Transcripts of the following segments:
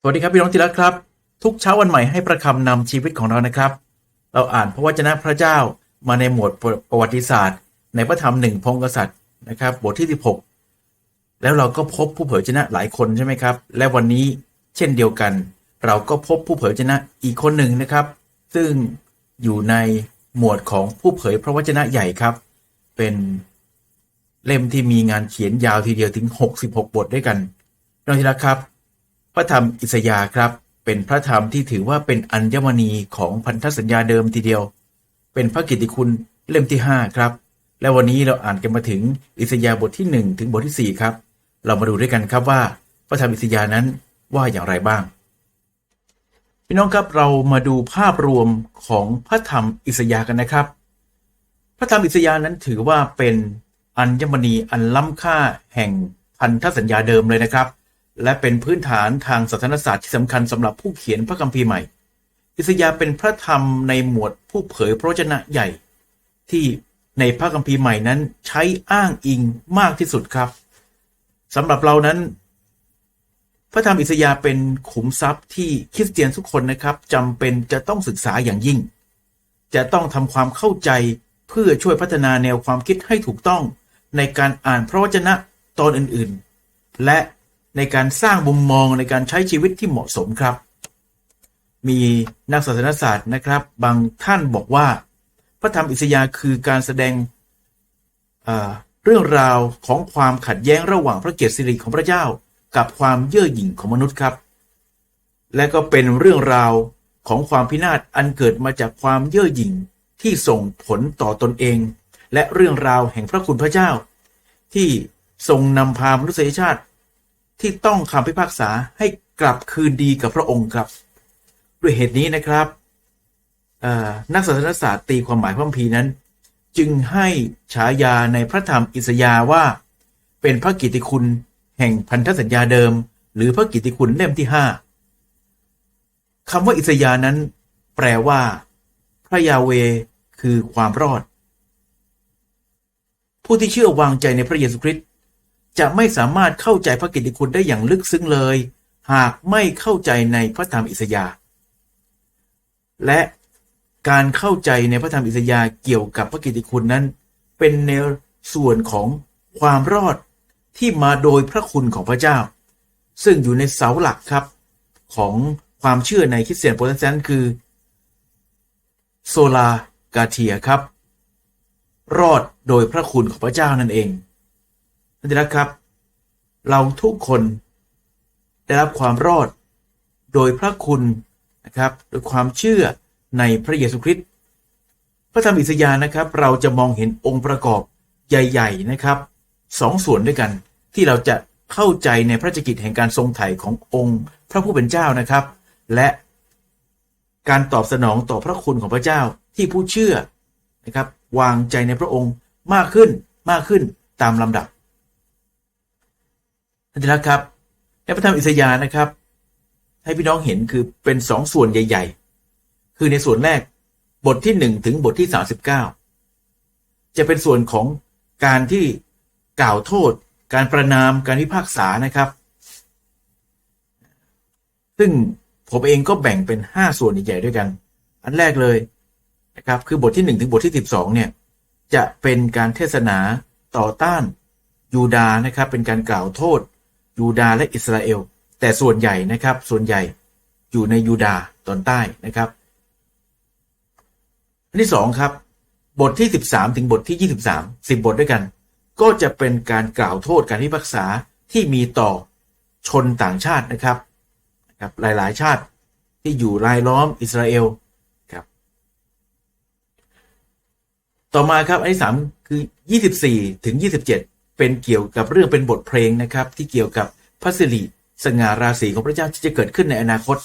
สวัสดีครับพี่น้องที่รักครับ ทุกเช้าวันใหม่ให้ประคำนำชีวิตของเรานะครับ เราอ่านพระวจนะพระเจ้ามาในหมวดประวัติศาสตร์ ในพระธรรมหนึ่งพงศ์กษัตริย์นะครับ บทที่ 16 แล้วเราก็พบผู้เผยชนะหลายคนใช่ไหมครับ และวันนี้เช่นเดียวกัน เราก็พบผู้เผยชนะอีกคนหนึ่งนะครับ ซึ่งอยู่ในหมวดของผู้เผยพระวจนะใหญ่ครับ เป็นเล่มที่มีงานเขียนยาวทีเดียวถึง 66 บทด้วยกันน้องที่รักครับ ระธรรมอิสยาครับ เป็นพระธรรมที่ถือว่าเป็นอัญมณีของพันธสัญญาเดิมทีเดียว เป็นพระกิตติคุณเล่มที่ 5 ครับ และวันนี้เราอ่านกันมาถึงอิสยาบทที่ 1 ถึงบทที่ 4 ครับ เรามาดูด้วยกันครับว่าพระธรรมอิสยานั้นว่าอย่างไรบ้าง พี่น้องครับเรามาดูภาพรวมของพระธรรมอิสยากันนะครับ พระธรรมอิสยานั้นถือว่าเป็นอัญมณีอันล้ำค่าแห่งพันธสัญญาเดิมเลยนะครับ และเป็นพื้นฐานทางศาสนศาสตร์ที่สำคัญสำหรับผู้เขียนพระคัมภีร์ใหม่ อิสยาห์เป็นพระธรรมในหมวดผู้เผยพระวจนะใหญ่ ที่ในพระคัมภีร์ใหม่นั้นใช้อ้างอิงมากที่สุดครับสำหรับเรานั้น พระธรรมอิสยาห์เป็นขุมทรัพย์ที่คริสเตียนทุกคนนะครับจำเป็นจะต้องศึกษาอย่างยิ่ง จะต้องทำความเข้าใจเพื่อช่วยพัฒนาแนวความคิดให้ถูกต้องในการอ่านพระวจนะตอนอื่นๆ และ ในการสร้างมุมมองในการใช้ชีวิตที่เหมาะสมครับ มีนักศาสนศาสตร์นะครับ บางท่านบอกว่า พระธรรมอิสยาห์คือการแสดงเรื่องราวของความขัดแย้งระหว่างพระเกียรติสิริของพระเจ้า กับความเย่อหยิ่งของมนุษย์ครับ และก็เป็นเรื่องราวของความพินาศอันเกิดมาจากความเย่อหยิ่งที่ส่งผลต่อตนเอง และเรื่องราวแห่งพระคุณพระเจ้า ที่ทรงนำพามนุษยชาติ ที่ต้องคำพิพากษาให้กลับคืนดีกับพระองค์ครับ ด้วยเหตุนี้นะครับนักศาสนศาสตร์ตีความหมายพระคัมภีร์นั้น จึงให้ฉายาในพระธรรมอิสยาว่า เป็นพระกิติคุณแห่งพันธสัญญาเดิม หรือพระกิติคุณเล่มที่ห้าคำว่าอิสยาห์นั้น แปลว่า พระยาเวคือความรอด ผู้ที่เชื่อวางใจในพระเยซูคริสต์ จะไม่สามารถเข้าใจพระกิตติคุณได้อย่างลึกซึ้งเลย หากไม่เข้าใจในพระธรรมอิสยาห์และการเข้าใจในพระธรรมอิสยาห์เกี่ยวกับพระกิตติคุณนั้น เป็นในส่วนของความรอดที่มาโดยพระคุณของพระเจ้า ซึ่งอยู่ในเสาหลักครับ ของความเชื่อในคริสเตียนโปรเตสแตนต์คือโซลากาเทียครับ รอดโดยพระคุณของพระเจ้านั่นเอง นั่นเองครับ เราทุกคนได้รับความรอด โดยพระคุณนะครับโดยความเชื่อในพระเยซูคริสต์พระธรรมอิสยาห์นะครับ เราจะมองเห็นองค์ประกอบใหญ่ ๆนะครับสองส่วนด้วยกันที่เราจะเข้าใจในพระราชกิจแห่งการทรงไถ่ขององค์พระผู้เป็นเจ้านะครับ และการตอบสนองต่อพระคุณของพระเจ้าที่ผู้เชื่อนะครับ วางใจในพระองค์มากขึ้นมากขึ้นตามลำดับ นที่รักครับในพระธรรมอิสยาห์นะครับ ให้พี่น้องเห็นคือเป็นสองส่วนใหญ่ ๆ คือในส่วนแรกบทที่หนึ่งถึงบทที่สาสิบเก้าจะเป็นส่วนของการที่กล่าวโทษ การประนามการพิพากษานะครับ ซึ่งผมเองก็แบ่งเป็นห้าส่วนใหญ่ๆด้วยกัน อันแรกเลยนะครับ คือบทที่หนึ่งถึงบทที่สิบสองเนี่ย จะเป็นการเทศนาต่อต้านยูดานะครับ เป็นการกล่าวโทษ ยูดาและอิสราเอล แต่ส่วนใหญ่นะครับ ส่วนใหญ่อยู่ในยูดาตอนใต้นะครับอันที่สองครับ บทที่สิบสามถึงบทที่ยี่สิบสามสิบบทด้วยกัน ก็จะเป็นการกล่าวโทษการพิพากษาที่มีต่อชนต่างชาตินะครับครับหลาย ๆ ชาติที่อยู่รายล้อมอิสราเอลครับ ต่อมาครับอันที่สามคือยี่สิบสี่ถึงยี่สิบ เป็นเกี่ยวกับเรื่องเป็นบทเพลงนะครับ ที่เกี่ยวกับพระสิริสง่าราศีของพระเจ้าที่จะเกิดขึ้นในอนาคต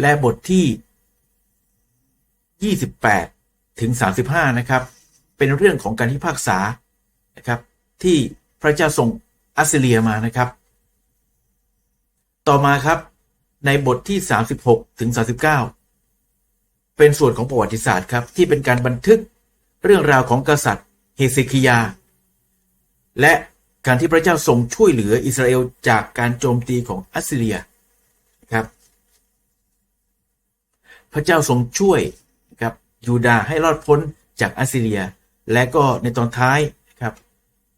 และบทที่ 28 ถึง 35 นะครับ เป็นเรื่องของการพิพากษานะครับ ที่พระเจ้าส่งอัสเซียมานะครับ ต่อมาครับในบทที่ 36 ถึง 39 เป็นส่วนของประวัติศาสตร์ครับ ที่เป็นการบันทึกเรื่องราวของกษัตริย์เฮเซคิยา และการที่พระเจ้าทรงช่วยเหลืออิสราเอลจากการโจมตีของอัสซีเรียครับ พระเจ้าทรงช่วยครับยูดาห์ให้รอดพ้นจากอัสซีเรีย และก็ในตอนท้ายครับ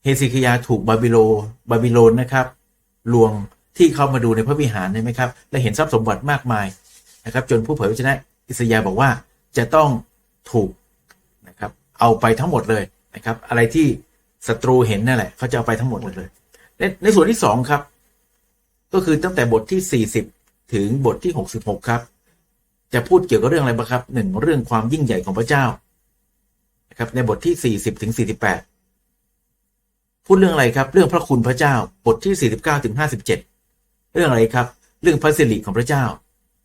เฮซิคยาถูกบาบิโลบาบิโลนนะครับลวงที่เข้ามาดูในพระวิหารใช่ไหมครับ และเห็นทรัพย์สมบัติมากมายนะครับ จนผู้เผยพระชนะอิสยาบอกว่าจะต้องถูกนะครับเอาไปทั้งหมดเลยนะครับ อะไรที่ ศัตรูเห็นนั่นแหละเขาจะเอาไปทั้งหมดเลยในในส่วนที่สองครับ ก็คือตั้งแต่บทที่40ถึงบทที่66ครับ จะพูดเกี่ยวกับเรื่องอะไรบ้างครับหนึ่งเรื่องความยิ่งใหญ่ของพระเจ้านะครับ ในบทที่40ถึง48พูดเรื่องอะไรครับ เรื่องพระคุณพระเจ้า บทที่49ถึง57เจ็ดเรื่องอะไรครับ เรื่องพระสิริของพระเจ้า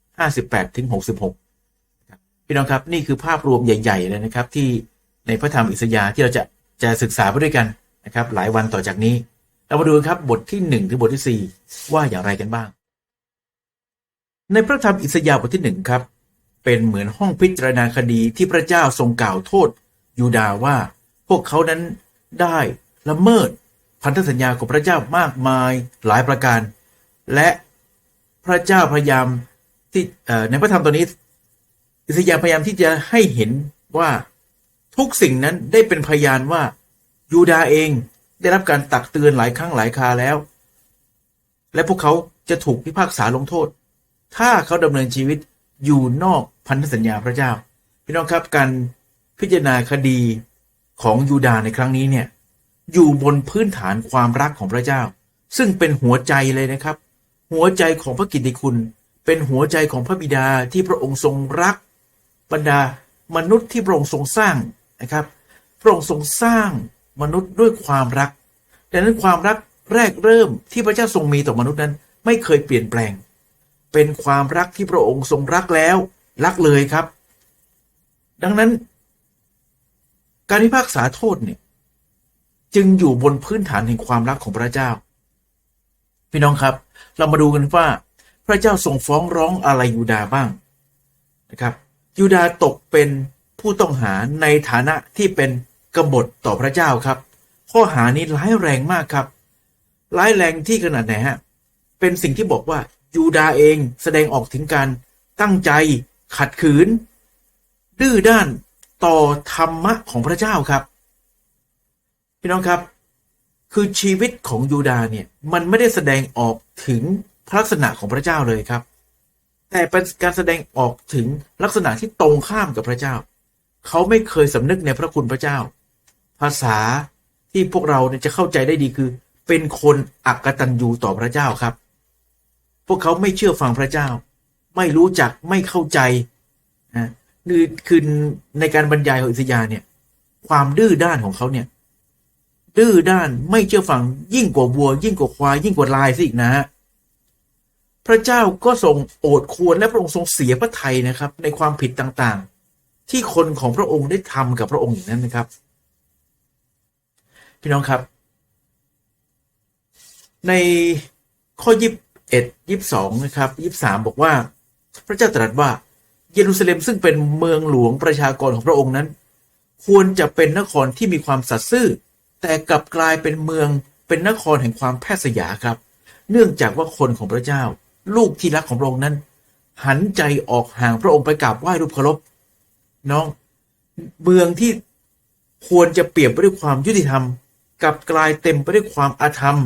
58ถึง66ครับพี่น้องครับ นี่คือภาพรวมใหญ่ ๆ เลยนะครับ ที่ในพระธรรมอิสยาห์ที่เราจะ จะศึกษาไปด้วยกันนะครับ หลายวันต่อจากนี้ เรามาดูครับบทที่1ถึงบทที่ 4 ว่าอย่างไรกันบ้าง ในพระธรรมอิสยาห์บทที่หนึ่งครับเป็นเหมือนห้องพิจารณาคดีที่พระเจ้าทรงกล่าวโทษยูดาห์ว่า พวกเขานั้นได้ละเมิดพันธสัญญาของพระเจ้ามากมายหลายประการ และพระเจ้าพยายามที่ในพระธรรมตัวนี้ อิสยาห์พยายามที่จะให้เห็นว่า ทุกสิ่งนั้นได้เป็นพยานว่า ยูดาเองได้รับการตักเตือนหลายครั้งหลายคาแล้ว และพวกเขาจะถูกพิพากษาลงโทษ ถ้าเขาดำเนินชีวิตอยู่นอกพันธสัญญาพระเจ้า พี่น้องครับการพิจารณาคดีของยูดาในครั้งนี้เนี่ยอยู่บนพื้นฐานความรักของพระเจ้า ซึ่งเป็นหัวใจเลยนะครับ หัวใจของพระกิตติคุณ เป็นหัวใจของพระบิดาที่พระองค์ทรงรัก บรรดามนุษย์ที่พระองค์ทรงสร้าง นะครับ พระองค์ทรงสร้างมนุษย์ด้วยความรัก ดังนั้นความรักแรกเริ่มที่พระเจ้าทรงมีต่อมนุษย์นั้น ไม่เคยเปลี่ยนแปลง เป็นความรักที่พระองค์ทรงรักแล้วรักเลยครับ ดังนั้น การพิพากษาโทษเนี่ยจึงอยู่บนพื้นฐานแห่งความรักของพระเจ้า พี่น้องครับ เรามาดูกันว่า พระเจ้าทรงฟ้องร้องอะไรยูดาบ้างนะครับ ยูดาตกเป็น ผู้ต้องหาในฐานะที่เป็นกบฏต่อพระเจ้าครับ ข้อหานี้ร้ายแรงมากครับ ร้ายแรงที่ขนาดไหนฮะ เป็นสิ่งที่บอกว่ายูดาเองแสดงออกถึงการตั้งใจขัดขืน ดื้อด้านต่อธรรมะของพระเจ้าครับ พี่น้องครับ คือชีวิตของยูดาเนี่ยมันไม่ได้แสดงออกถึงลักษณะของพระเจ้าเลยครับ แต่เป็นการแสดงออกถึงลักษณะที่ตรงข้ามกับพระเจ้า เขาไม่เคยสำนึกในพระคุณพระเจ้า ภาษาที่พวกเราเนี่ยจะเข้าใจได้ดีคือ เป็นคนอักตันยูต่อพระเจ้าครับ พวกเขาไม่เชื่อฟังพระเจ้า ไม่รู้จักไม่เข้าใจนะคือคือในการบรรยายของอิสยาเนี่ย ความดื้อด้านของเขาเนี่ย ดื้อด้านไม่เชื่อฟังยิ่งกว่าวัว ยิ่งกว่าควายยิ่งกว่าลายซะอีกนะฮะพระเจ้าก็ทรงโอดควรและพระองค์ทรงเสียพระทัยนะครับ ในความผิดต่าง ที่คนของพระองค์ได้ทำกับพระองค์อย่างนั้นนะครับ พี่น้องครับ ในข้อยีิบเอ็ดยีิบสองนะครับยีิบสามบอกว่า พระเจ้าตรัสว่า เยรูซาเล็มซึ่งเป็นเมืองหลวงประชากรของพระองค์นั้น ควรจะเป็นนครที่มีความสัตย์ซื่อ แต่กลับกลายเป็นเมืองเป็นนครแห่งความแพทย์สยาครับ เนื่องจากว่าคนของพระเจ้า ลูกที่รักของพระองค์นั้น หันใจออกห่างพระองค์ไปกราบไหว้รูปเคารพ น้อง เมืองที่ควรจะเปรียบไปด้วยความยุติธรรมกลับกลายเต็มไปด้วยความอาธรรม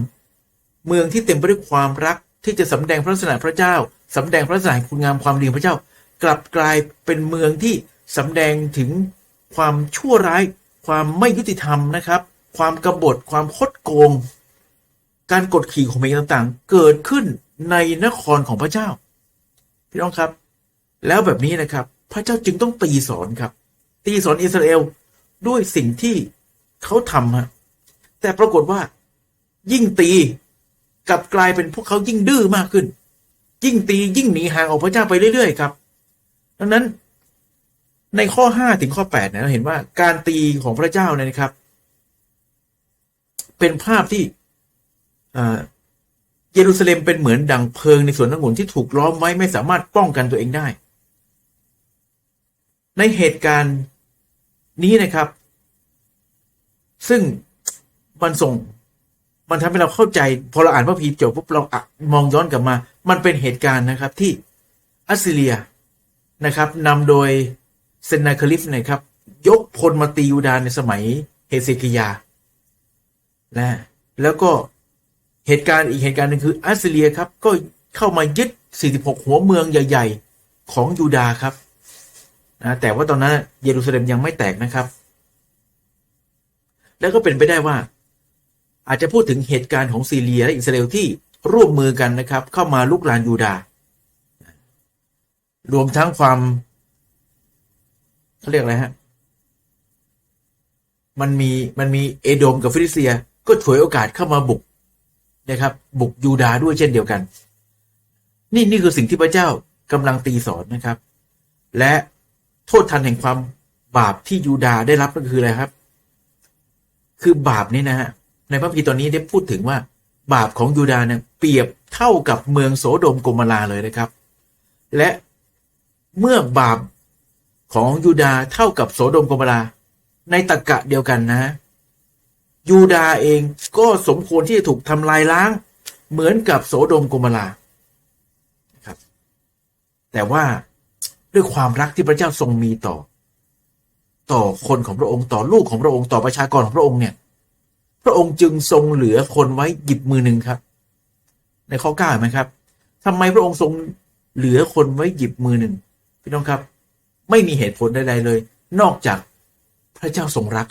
เมืองที่เต็มไปด้วยความรักที่จะสำแดงพระลักษณะพระเจ้าสำแดงพระลักษณะแห่งคุณงามความดีพระเจ้า กลับกลายเป็นเมืองที่สำแดงถึงความชั่วร้าย ความไม่ยุติธรรมนะครับ ความกบฏความคดโกง การกดขี่ของเมฆต่างๆ เกิดขึ้นในนครของพระเจ้า พี่น้องครับ แล้วแบบนี้นะครับ พระเจ้าจึงต้องตีสอนครับ ตีสอนอิสราเอลด้วยสิ่งที่เขาทำฮะแต่ปรากฏว่า ยิ่งตีกลับกลายเป็นพวกเขายิ่งดื้อมากขึ้น ยิ่งตียิ่งหนีห่างออกพระเจ้าไปเรื่อยๆครับ ดังนั้นในข้อห้าถึงข้อแปดเนี่ยเราเห็นว่าการตีของพระเจ้าเนี่ยนะครับ เป็นภาพที่เยรูซาเล็มเป็นเหมือนดังเพลิงในสวนองุ่นที่ถูกล้อมไว้ไม่สามารถป้องกันตัวเองได้ ในเหตุการณ์นี้นะครับ ซึ่งมันส่ง มันทำให้เราเข้าใจ พอเราอ่านพระพีจบปุ๊บเราอะมองย้อนกลับมา มันเป็นเหตุการณ์นะครับที่อัสซีเรียนะครับนำโดยเซนนาคลิฟนะครับ ยกพลมาตียูดาในสมัยเฮเซกิยานะแล้วก็เหตุการณ์อีกเหตุการณ์หนึ่งคืออัสซีเรียครับ ก็เข้ามายึด 46 หัวเมืองใหญ่ ๆ ของยูดาครับ นะแต่ว่าตอนนั้นเยรูซาเล็มยังไม่แตกนะครับ แล้วก็เป็นไปได้ว่า อาจจะพูดถึงเหตุการณ์ของซีเรียและอิสราเอลที่ร่วมมือกันนะครับ เข้ามาลุกลานยูดาห์รวมทั้งความเขาเรียกอะไรฮะมันมีมันมีเอโดมกับฟิลิสเตีย ก็ถวยโอกาสเข้ามาบุกนะครับ บุกยูดาห์ด้วยเช่นเดียวกัน นี่นี่คือสิ่งที่พระเจ้ากำลังตีสอนนะครับ และ โทษทันแห่งความบาปที่ยูดาได้รับก็คืออะไรครับ คือบาปนี่นะฮะในพระพีตอนนี้ได้พูดถึงว่า บาปของยูดาเนี่ยเปรียบเท่ากับเมืองโสโดมโกมาราเลยนะครับ และเมื่อบาปของยูดาเท่ากับโสโดมโกมาราในตรกกะเดียวกันนะ ยูดาเองก็สมควรที่จะถูกทำลายล้าง เหมือนกับโสโดมโกมรานะครับ แต่ว่า ด้วยความรักที่พระเจ้าทรงมีต่อ ต่อคนของพระองค์ต่อลูกของพระองค์ต่อประชากรของพระองค์เนี่ย พระองค์จึงทรงเหลือคนไว้หยิบมือหนึ่งครับ ในข้อเก้าเห็นไหมครับทำไมพระองค์ทรงเหลือคนไว้หยิบมือหนึ่งพี่น้องครับ ไม่มีเหตุผลใดๆเลย นอกจากพระเจ้าทรงรัก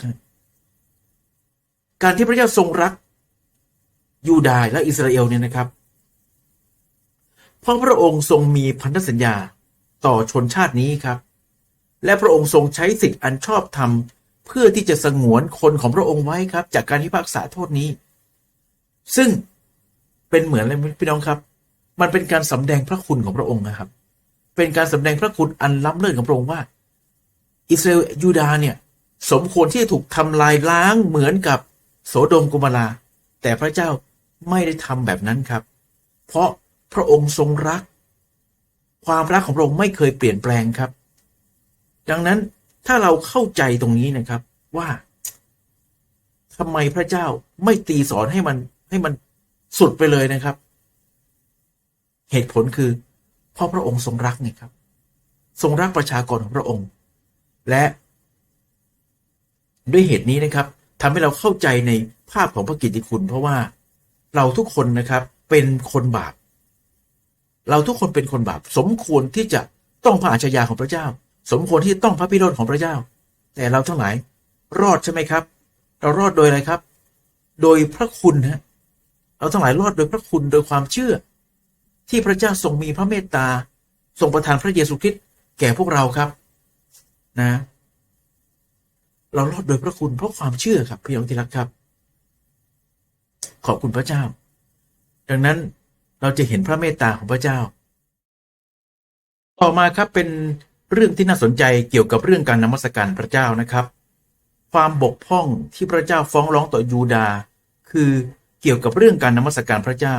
การที่พระเจ้าทรงรักยูดาห์และอิสราเอลเนี่ยนะครับ เพราะพระองค์ทรงมีพันธสัญญา ต่อชนชาตินี้ครับ และพระองค์ทรงใช้สิทธิ์อันชอบธรรมเพื่อที่จะสงวนคนของพระองค์ไว้ครับ จากการพิพากษาโทษนี้ ซึ่งเป็นเหมือนอะไรพี่น้องครับ มันเป็นการสำแดงพระคุณของพระองค์นะครับ เป็นการสำแดงพระคุณอันล้ำเลิศของพระองค์ว่า อิสราเอลยูดาห์เนี่ย สมควรที่จะถูกทำลายล้างเหมือนกับโสโดมกุมาราแต่พระเจ้าไม่ได้ทำแบบนั้นครับ เพราะพระองค์ทรงรัก ความรักของพระองค์ไม่เคยเปลี่ยนแปลงครับ ดังนั้นถ้าเราเข้าใจตรงนี้นะครับว่าทำไมพระเจ้าไม่ตีสอนให้มันให้มันสุดไปเลยนะครับ เหตุผลคือเพราะพระองค์ทรงรักไงครับ ทรงรักประชากรของพระองค์ และ ด้วยเหตุนี้นะครับทำให้เราเข้าใจในภาพของพระกิตติคุณ เพราะว่าเราทุกคนนะครับเป็นคนบาป เราทุกคนเป็นคนบาปสมควรที่จะต้องพระอาชญาของพระเจ้า สมควรที่ต้องพระพิโรธของพระเจ้า แต่เราทั้งหลายรอดใช่ไหมครับ เรารอดโดยอะไรครับ โดยพระคุณฮะเราทั้งหลายรอดโดยพระคุณโดยความเชื่อ ที่พระเจ้าทรงมีพระเมตตาทรงประทานพระเยซูคริสต์แก่พวกเราครับนะ เรารอดโดยพระคุณเพราะความเชื่อครับพี่น้องที่รักครับ ขอบคุณพระเจ้า ดังนั้น เราจะเห็นพระเมตตาของพระเจ้า ต่อมาครับเป็นเรื่องที่น่าสนใจเกี่ยวกับเรื่องการนมัสการพระเจ้านะครับ ความบกพร่องที่พระเจ้าฟ้องร้องต่อยูดาห์คือเกี่ยวกับเรื่องการนมัสการพระเจ้า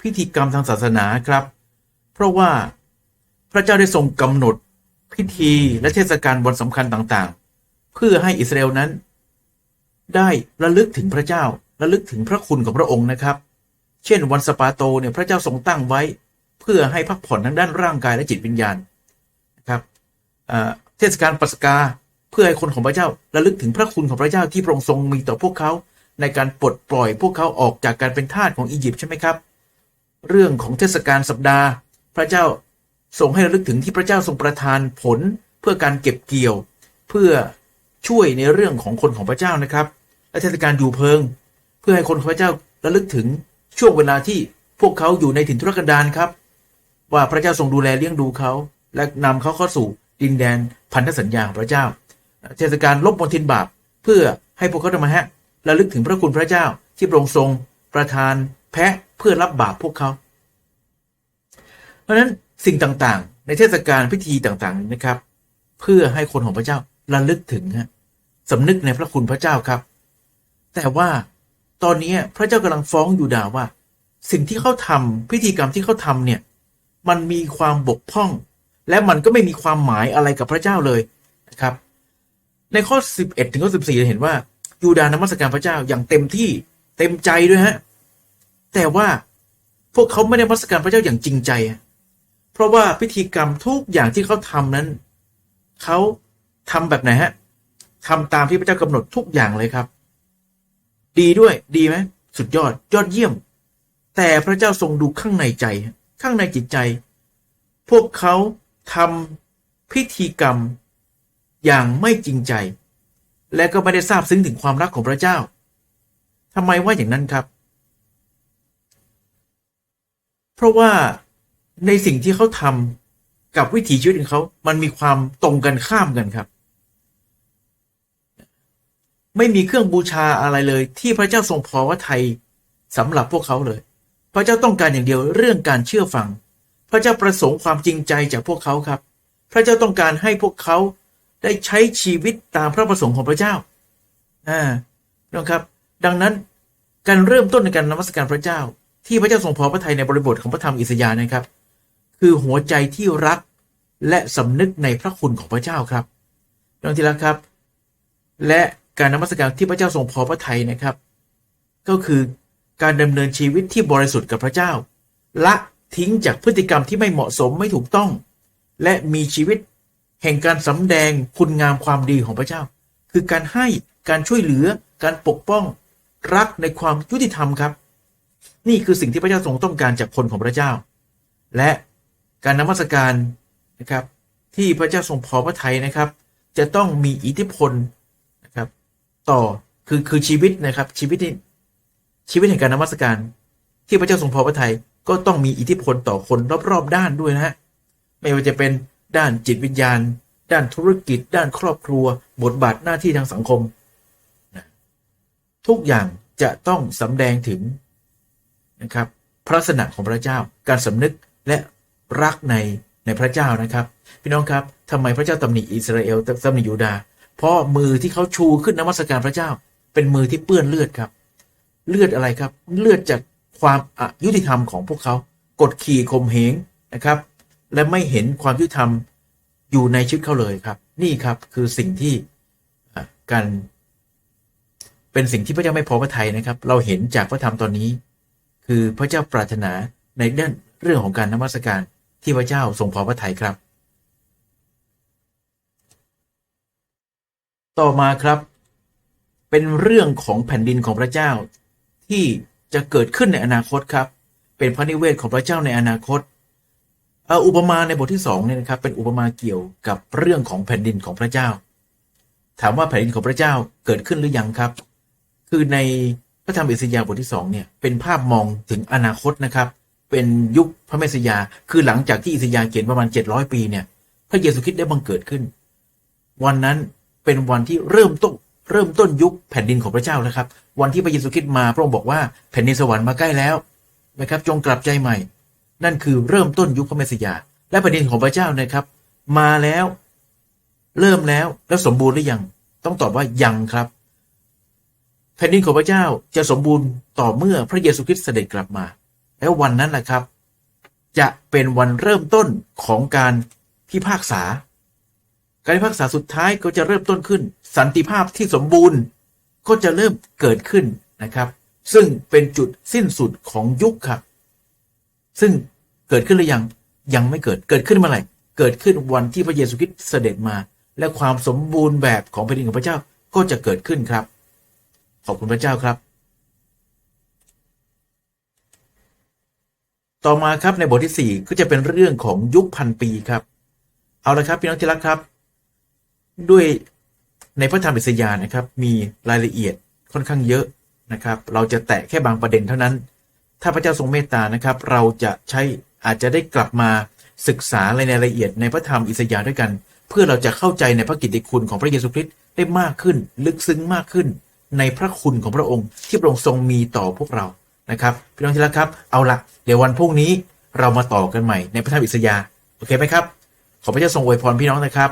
พิธีกรรมทางศาสนาครับ เพราะว่าพระเจ้าได้ทรงกำหนดพิธีและเทศกาลวันสำคัญต่างๆ เพื่อให้อิสราเอลนั้น ได้ระลึกถึงพระเจ้าระลึกถึงพระคุณของพระองค์นะครับ เช่น วันสปาโตเนี่ยพระเจ้าทรงตั้งไว้เพื่อให้พักผ่อนทางด้านร่างกายและจิตวิญญาณนะครับเทศกาลปัสกาเพื่อให้คนของพระเจ้าระลึกถึงพระคุณของพระเจ้าที่พระองค์ทรงมีต่อพวกเขาในการปลดปล่อยพวกเขาออกจากการเป็นทาสของอียิปต์ใช่ไหมครับ เรื่องของเทศกาลสัปดาห์ พระเจ้าทรงให้ระลึกถึงที่พระเจ้าทรงประทานผลเพื่อการเก็บเกี่ยว เพื่อช่วยในเรื่องของคนของพระเจ้านะครับและเทศกาลอยู่เพิง เพื่อให้คนของพระเจ้าระลึกถึง ช่วงเวลาที่พวกเขาอยู่ในถิ่นทุรกันดารครับ ว่าพระเจ้าทรงดูแลเลี้ยงดูเขา และนำเขาเข้าสู่ดินแดนพันธสัญญาของพระเจ้า เทศกาลลบมลทินบาป เพื่อให้พวกเขาทำไมฮะระลึกถึงพระคุณพระเจ้าที่พระองค์ทรงประทานแพะเพื่อรับบาปพวกเขา เพราะฉะนั้นสิ่งต่างๆ ในเทศกาลพิธีต่างๆนะครับ เพื่อให้คนของพระเจ้าระลึกถึงฮะสำนึกในพระคุณพระเจ้าครับ แต่ว่า ตอนนี้พระเจ้ากำลังฟ้องยูดาว่า สิ่งที่เขาทำพิธีกรรมที่เขาทำเนี่ย มันมีความบกพร่อง และมันก็ไม่มีความหมายอะไรกับพระเจ้าเลยนะครับ ในข้อ 11 ถึงข้อ14เราเห็นว่ายูดาห์นมัสการพระเจ้าอย่างเต็มที่เต็มใจด้วยฮะแต่ว่าพวกเขาไม่ได้มัสการพระเจ้าอย่างจริงใจ เพราะว่าพิธีกรรมทุกอย่างที่เขาทำนั้นเขาทำแบบไหนฮะทำตามที่พระเจ้ากำหนดทุกอย่างเลยครับ ดีด้วยดีไหมสุดยอดยอดเยี่ยม แต่พระเจ้าทรงดูข้างในใจ ข้างในจิตใจ พวกเขาทำพิธีกรรม อย่างไม่จริงใจ และก็ไม่ได้ทราบซึ้งถึงความรักของพระเจ้าทำไมว่าอย่างนั้นครับ เพราะว่าในสิ่งที่เขาทำกับวิถีชีวิตของเขา มันมีความตรงกันข้ามกันครับ ไม่มีเครื่องบูชาอะไรเลย ที่พระเจ้าทรงพอว่าไทยสำหรับพวกเขาเลย พระเจ้าต้องการอย่างเดียวเรื่องการเชื่อฟัง พระเจ้าประสงค์ความจริงใจจากพวกเขาครับ พระเจ้าต้องการให้พวกเขาได้ใช้ชีวิตตามพระประสงค์ของพระเจ้าอ่านะครับ ดังนั้นการเริ่มต้นในการนมัสการพระเจ้า ที่พระเจ้าทรงพอพระทัยในบริบทของพระธรรมอิสยาห์นะครับ คือหัวใจที่รักและสำนึกในพระคุณของพระเจ้าครับดังที่แล้วครับ และ การนมัสการที่พระเจ้าทรงพอพระทัยนะครับ ก็คือการดำเนินชีวิตที่บริสุทธิ์กับพระเจ้า ละทิ้งจากพฤติกรรมที่ไม่เหมาะสมไม่ถูกต้อง และมีชีวิตแห่งการสำแดงคุณงามความดีของพระเจ้า คือการให้การช่วยเหลือการปกป้องรักในความยุติธรรมครับ นี่คือสิ่งที่พระเจ้าทรงต้องการจากคนของพระเจ้า และการนมัสการนะครับ ที่พระเจ้าทรงพอพระทัยนะครับ จะต้องมีอิทธิพล ต่อคือคือชีวิตนะครับ ชีวิตที่ชีวิตแห่งการนมัสการ ที่พระเจ้าทรงพอพระทัยก็ต้องมีอิทธิพลต่อคนรอบ ๆ ด้านด้วยนะฮะไม่ว่าจะเป็นด้านจิตวิญญาณ ด้านธุรกิจ ด้านครอบครัว บทบาทหน้าที่ทางสังคม ทุกอย่างจะต้องสำแดงถึงนะครับ พระลักษณะของพระเจ้าการสำนึกและรักในในพระเจ้านะครับ พี่น้องครับทำไมพระเจ้าตำหนิอิสราเอลตำหนิยูดาห์ เพราะมือที่เขาชูขึ้นนมัสการพระเจ้า เป็นมือที่เปื้อนเลือดครับ เลือดอะไรครับ เลือดจากความอายุติธรรมของพวกเขา กดขี่ข่มเหงนะครับ และไม่เห็นความยุติธรรมอยู่ในชีวิตเขาเลยครับ นี่ครับคือสิ่งที่การเป็นสิ่งที่พระเจ้าไม่พอพระทัยนะครับ เราเห็นจากพระธรรมตอนนี้ คือพระเจ้าปรารถนาในด้านเรื่องของการนมัสการที่พระเจ้าทรงพอพระทัยครับ ต่อมาครับ เป็นเรื่องของแผ่นดินของพระเจ้า ที่จะเกิดขึ้นในอนาคตครับ เป็นพระนิเวศของพระเจ้าในอนาคตเอาอุปมาในบทที่สองเนี่ยนะครับ เป็นอุปมาเกี่ยวกับเรื่องของแผ่นดินของพระเจ้า ถามว่าแผ่นดินของพระเจ้าเกิดขึ้นหรือยังครับ คือในพระธรรมอิสยาห์บทที่สองเนี่ยเป็นภาพมองถึงอนาคตนะครับ เป็นยุคพระเมสสยาคือหลังจากที่อิสยาห์เขียนประมาณ 700 ปีเนี่ยพระเยซูคริสต์ได้บังเกิดขึ้น วันนั้น เป็นวันที่เริ่มต้นเริ่มต้นยุคแผ่นดินของพระเจ้าแล้วครับ วันที่พระเยซูคริสต์มาพระองค์บอกว่าแผ่นดินสวรรค์มาใกล้แล้วนะครับ จงกลับใจใหม่ นั่นคือเริ่มต้นยุคพระเมสสยา และแผ่นดินของพระเจ้านะครับ มาแล้ว เริ่มแล้วแล้วสมบูรณ์หรือยัง ต้องตอบว่ายังครับ แผ่นดินของพระเจ้าจะสมบูรณ์ต่อเมื่อพระเยซูคริสต์เสด็จกลับมา แล้ววันนั้นแหละครับ จะเป็นวันเริ่มต้นของการพิพากษา การพิพากษาสุดท้ายก็จะเริ่มต้นขึ้น สันติภาพที่สมบูรณ์ก็จะเริ่มเกิดขึ้นนะครับ ซึ่งเป็นจุดสิ้นสุดของยุคครับ ซึ่งเกิดขึ้นหรือยังยังไม่เกิดเกิดขึ้นเมื่อไหร่เกิดขึ้นวันที่พระเยซูคริสต์เสด็จมา และความสมบูรณ์แบบของแผ่นดินของพระเจ้าก็จะเกิดขึ้นครับ ขอบคุณพระเจ้าครับ ต่อมาครับในบทที่ 4 ก็จะเป็นเรื่องของยุคพันปีครับ เอาละครับพี่น้องที่รักครับ ด้วยในพระธรรมอิสยาห์นะครับ มีรายละเอียดค่อนข้างเยอะนะครับ เราจะแตะแค่บางประเด็นเท่านั้น ถ้าพระเจ้าทรงเมตตานะครับ เราจะใช้อาจจะได้กลับมาศึกษาในรายละเอียดในพระธรรมอิสยาห์ด้วยกัน เพื่อเราจะเข้าใจในพระกิตติคุณของพระเยซูคริสต์ได้มากขึ้น ลึกซึ้งมากขึ้น ในพระคุณของพระองค์ที่พระองค์ทรงมีต่อพวกเรานะครับพี่น้องที่รักครับ เอาละเดี๋ยววันพรุ่งนี้เรามาต่อกันใหม่ในพระธรรมอิสยาห์โอเคไหมครับขอพระเจ้าทรงอวยพรพี่น้องนะครับ